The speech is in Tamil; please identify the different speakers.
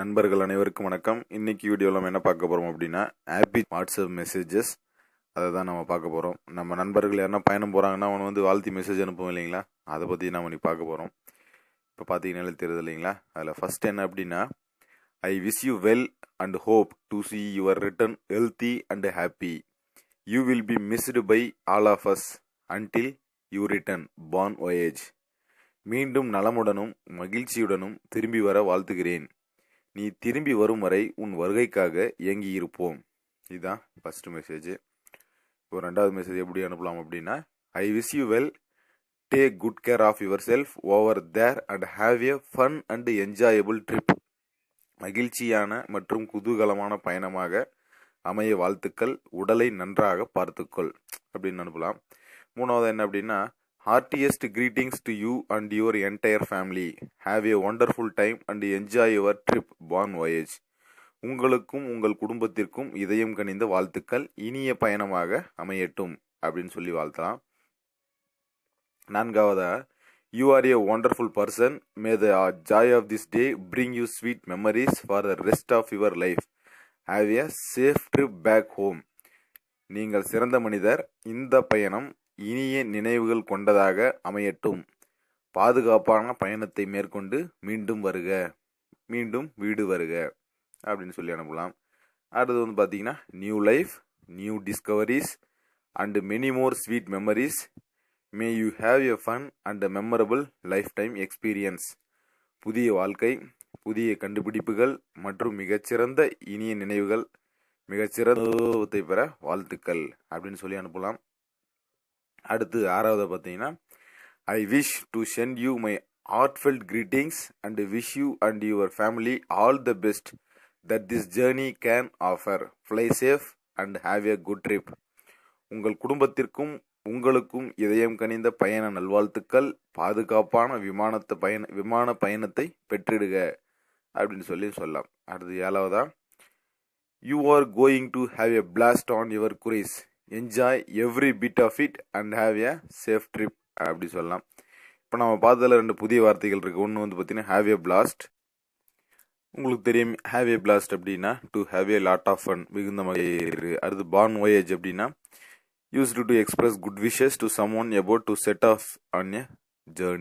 Speaker 1: நண்பர்கள் அனைவருக்கும் வணக்கம். இன்னைக்கு வீடியோவில் நம்ம என்ன பார்க்க போகிறோம் அப்படின்னா ஹாப்பி வாட்ஸ்அப் மெசேஜஸ் அதை தான் நம்ம பார்க்க போகிறோம் நம்ம நண்பர்கள் யாருன்னா பயணம் போகிறாங்கன்னா அவனை வந்து வாழ்த்தி மெசேஜ் அனுப்புவோம் இல்லைங்களா? அதை பற்றி நம்ம இன்னைக்கு பார்க்க போகிறோம் இப்போ பார்த்தீங்கன்னா தெரியுது இல்லைங்களா? அதில் ஃபஸ்ட் என்ன அப்படின்னா I wish you well and hope to see your return healthy and happy you will be missed by all of us until you return bon voyage மீண்டும் நலமுடனும் மகிழ்ச்சியுடனும் திரும்பி வர வாழ்த்துகிறேன். நீ திரும்பி வரும் வரை உன் வருகைக்காக இயங்கியிருப்போம். இருப்போம் இதுதான் ஃபஸ்ட்டு மெசேஜ் இப்போ ரெண்டாவது மெசேஜ் எப்படி அனுப்பலாம் அப்படின்னா I wish you well take good care of yourself over there and have a fun and enjoyable trip மகிழ்ச்சியான மற்றும் குதூகலமான பயணமாக அமைய வாழ்த்துக்கள். உடலை நன்றாக பார்த்துக்கொள் அப்படின்னு அனுப்பலாம். மூணாவது என்ன அப்படின்னா heartiest greetings to you and your entire family have a wonderful time and enjoy your trip bon voyage. உங்களுக்கும் உங்கள் குடும்பத்திற்கும் இதயம் கனிந்த வாழ்த்துக்கள். இனிய பயணமாக அமையட்டும் அப்படின்னு சொல்லி வாழ்த்தலாம். நான்காவதா you are a wonderful person may the joy of this day bring you sweet memories for the rest of your life have a safe trip back home நீங்கள் சிறந்த மனிதர். இந்த பயணம் இனிய நினைவுகள் கொண்டதாக அமையட்டும். பாதுகாப்பான பயணத்தை மேற்கொண்டு மீண்டும் வருக. மீண்டும் வீடு வருக. அப்படின்னு சொல்லி அனுப்பலாம். அடுத்து வந்து பார்த்தீங்கன்னா new life new discoveries and many more sweet memories may you have a fun and memorable lifetime experience புதிய வாழ்க்கை புதிய கண்டுபிடிப்புகள் மற்றும் மிகச்சிறந்த இனிய நினைவுகள் மிகச்சிறந்த அனுபவத்தை பெற வாழ்த்துக்கள் அப்படின்னு சொல்லி அனுப்பலாம். அடுத்து ஆறாவது பார்த்தீங்கன்னா I wish to send you my heartfelt greetings and wish you and your family all the best that this journey can offer fly safe and have a good trip உங்கள் குடும்பத்திற்கும் உங்களுக்கும் இதயம் கனிந்த பயண நல்வாழ்த்துக்கள். பாதுகாப்பான விமானத்தை பயண விமான பயணத்தை பெற்றிடுக அப்படின்னு சொல்லி சொல்லலாம். அடுத்து ஏழாவதா? You are going to have a blast on your cruise enjoy every bit of it and have a safe trip அப்படி சொல்லலாம். இப்போ நம்ம பார்த்ததில் ரெண்டு புதிய வார்த்தைகள் இருக்குது ஒன்று வந்து பார்த்தீங்கன்னா ஹாவ் ஏ பிளாஸ்ட் உங்களுக்கு தெரியும் ஹாவ் ஏ பிளாஸ்ட் அப்படின்னா to have a lot of fun மிகுந்த மகிழ்ச்சி. அடுத்து பார்ன் ஓயேஜ் அப்படின்னா used to express good wishes to someone about to set off on a journey